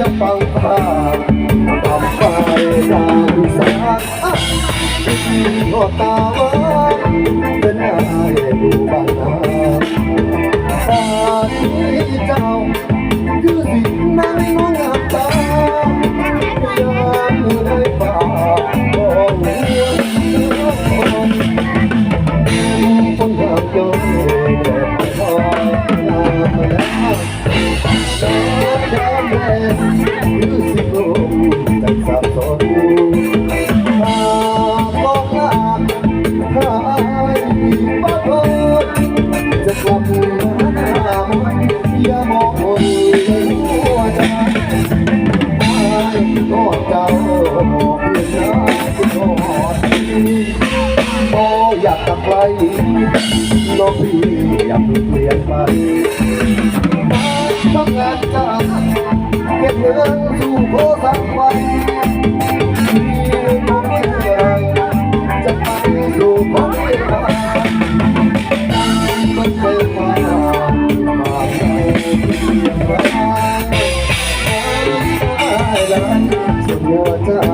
จะฟังภาทำไปดางสากก็ตาวันเป็นนายดูบ้านนาตาที่เจ้าคือสิ่งนั้นมองอาตา อกเพื่อนนะที่ทอดพออยากกับใครน้องพี่อยากเปลี่ยนไปทำงานจ้างเก็บเงินสู่โพสักวันที่ผมไม่เคยจะไปสู่ของเวลามันเคยมามาใส่เพียงไรสุดหัวใจมั